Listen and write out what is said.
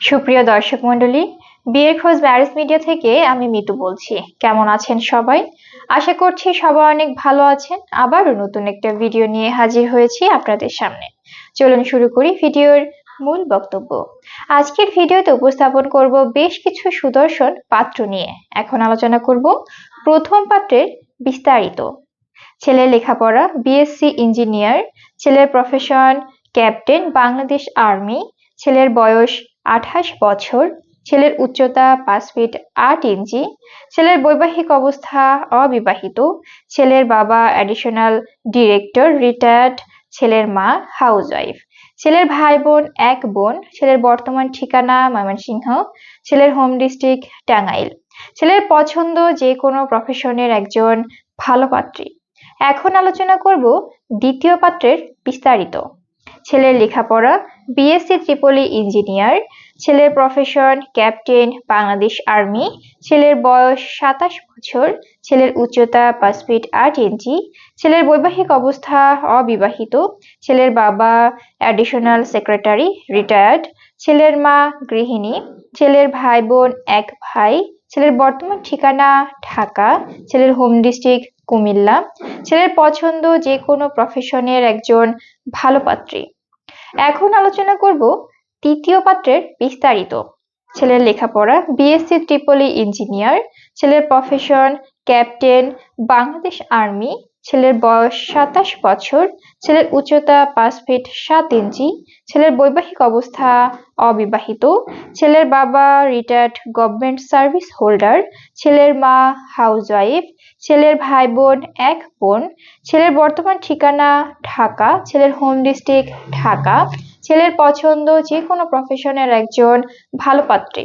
সুপ্রিয় দর্শক মন্ডলী বিয়ের খোঁজ ম্যারেজ মিডিয়া থেকে আমি মিতু বলছি। কেমন আছেন সবাই? আশা করছি সবাই অনেক ভালো আছেন। আবারও নতুন একটা ভিডিও নিয়ে হাজির হয়েছি আপনাদের সামনে। চলুন শুরু করি ভিডিওর মূল বক্তব্য। আজকের ভিডিওতে উপস্থাপন করব বেশ কিছু সুদর্শন পাত্র নিয়ে। এখন আলোচনা করব প্রথম পাত্রের বিস্তারিত। ছেলের লেখাপড়া বিএসসি ইঞ্জিনিয়ার ছেলের প্রফেশন ক্যাপ্টেন বাংলাদেশ আর্মি ছেলের বয়স আঠাশ বছর, ছেলের উচ্চতা পাঁচ ফিট আট ইঞ্চি, ছেলের বৈবাহিক অবস্থা অবিবাহিত, ছেলের বাবা অ্যাডিশনাল ডিরেক্টর রিটায়ার্ড ছেলের মা হাউস ওয়াইফ ছেলের ভাই বোন এক বোন, ছেলের বর্তমান ঠিকানা ময়মনসিংহ, ছেলের হোম ডিস্ট্রিক্ট টাঙ্গাইল, ছেলের পছন্দ যে কোনো প্রফেশনের একজন ভালো পাত্রী। এখন আলোচনা করব দ্বিতীয় পাত্রের বিস্তারিত। ছেলের লেখাপড়া বিএসসি ত্রিপলি ইঞ্জিনিয়ার ছেলের প্রফেশন ক্যাপ্টেন বাংলাদেশ আর্মি ছেলের বয়স সাতাশ বছর, ছেলের উচ্চতা পাঁচ ফিট আট ইঞ্চি ছেলের বৈবাহিক অবস্থা অবিবাহিত, ছেলের বাবা অ্যাডিশনাল সেক্রেটারি রিটায়ার্ড ছেলের মা গৃহিণী, ছেলের ভাই বোন এক ভাই, ছেলের বর্তমান ঠিকানা ঢাকা, ছেলের হোম ডিস্ট্রিক্ট কুমিল্লা, ছেলের পছন্দ যে কোনো প্রফেশনের একজন ভালো পাত্রী। এখন আলোচনা করব তৃতীয় পাত্রের বিস্তারিত। ছেলের লেখাপড়া বিএসসি ট্রিপলি ইঞ্জিনিয়ার ছেলের প্রফেশন ক্যাপ্টেন বাংলাদেশ আর্মি ছেলের বয়স সাতাশ বছর, ছেলের উচ্চতা পাঁচ ফিট সাত ইঞ্চি, ছেলের বৈবাহিক অবস্থা অবিবাহিত, ছেলের বাবা রিটায়ার্ড গভর্নমেন্ট সার্ভিস হোল্ডার ছেলের মা হাউস ওয়াইফ ছেলের ভাই বোন এক বোন, ছেলের বর্তমান ঠিকানা ঢাকা, ছেলের হোম ডিস্ট্রিক্ট ঢাকা, ছেলের পছন্দ যে কোনো প্রফেশনের একজন ভালো পাত্রী।